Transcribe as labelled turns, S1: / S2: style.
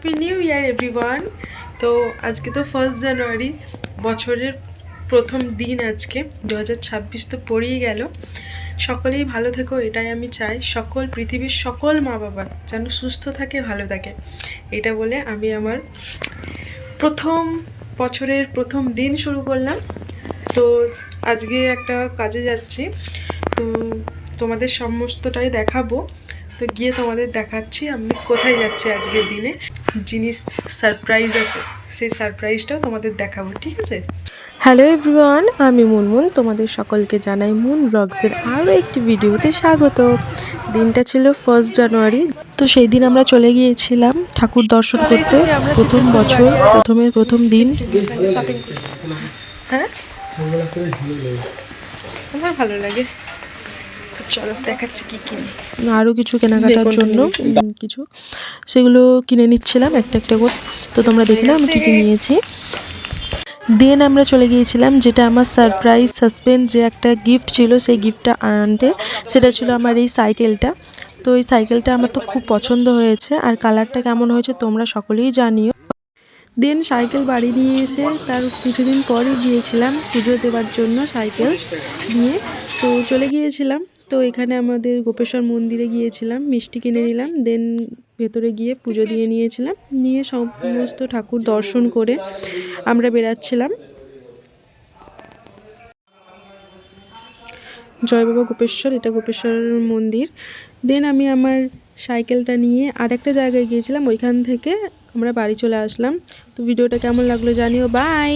S1: Happy new year everyone তো আজকে তো ফার্স্ট জানুয়ারি বছরের প্রথম দিন আজকে। দু হাজার ছাব্বিশ তো পড়েই গেল। সকলেই ভালো থেকো, এটাই আমি চাই। সকল, পৃথিবীর সকল মা বাবা যেন সুস্থ থাকে, ভালো থাকে। এটা বলে আমি আমার প্রথম বছরের প্রথম দিন শুরু করলাম। তো আজকে একটা কাজে যাচ্ছি। তো তোমাদের সমস্তটাই দেখাবো। তো গিয়ে তোমাদের দেখাচ্ছি আমি কোথায় যাচ্ছি আজকের দিনে। জিনিস সারপ্রাইজ আছে সেই সারপ্রাইজটাও তোমাদের দেখাবো ঠিক আছে?
S2: হ্যালো এভরিওয়ান আমি মুনমুন। তোমাদের সকলকে জানাই মুন ব্লগসের আরও একটি ভিডিওতে স্বাগত। দিনটা ছিল ফার্স্ট জানুয়ারি তো সেই দিন আমরা চলে গিয়েছিলাম ঠাকুর দর্শন করতে। প্রথম বছর প্রথমে প্রথম দিন।
S1: হ্যাঁ? আমার ভালো লাগে। চলো দেখাচ্ছি কি কিনি।
S2: আরও কিছু কেনাকাটার জন্য কিছু। সেগুলো কিনে নিচ্ছিলাম একটা একটা করে। তো তোমরা দেখলে আমি কী কী নিয়েছি। দেন আমরা চলে গিয়েছিলাম যেটা আমার সারপ্রাইজ সাসপেন্ড যে একটা গিফট ছিল সেই গিফটটা আনতে। সেটা ছিল আমার এই সাইকেলটা তো এই সাইকেলটা আমার তো খুব পছন্দ হয়েছে আর কালারটা কেমন হয়েছে তোমরা সকলেই জানিও। দেন সাইকেল বাড়ি নিয়ে এসে তার কিছুদিন পরই গিয়েছিলাম পুজো দেওয়ার জন্য সাইকেল নিয়ে। তো চলে গিয়েছিলাম। তো এখানে আমাদের গোপেশ্বর মন্দিরে গিয়েছিলাম, মিষ্টি কিনে নিলাম দেন ভেতরে গিয়ে পুজো দিয়ে নিয়েছিলাম, নিয়ে সমস্ত ঠাকুর দর্শন করে আমরা বেরাচ্ছিলাম জয় বাবা গোপেশ্বর, এটা গোপেশ্বর মন্দির। দেন আমি আমার সাইকেলটা নিয়ে আর একটা জায়গায় গিয়েছিলাম, ওইখান থেকে আমরা বাড়ি চলে আসলাম। তো ভিডিওটা কেমন লাগল জানিও বাই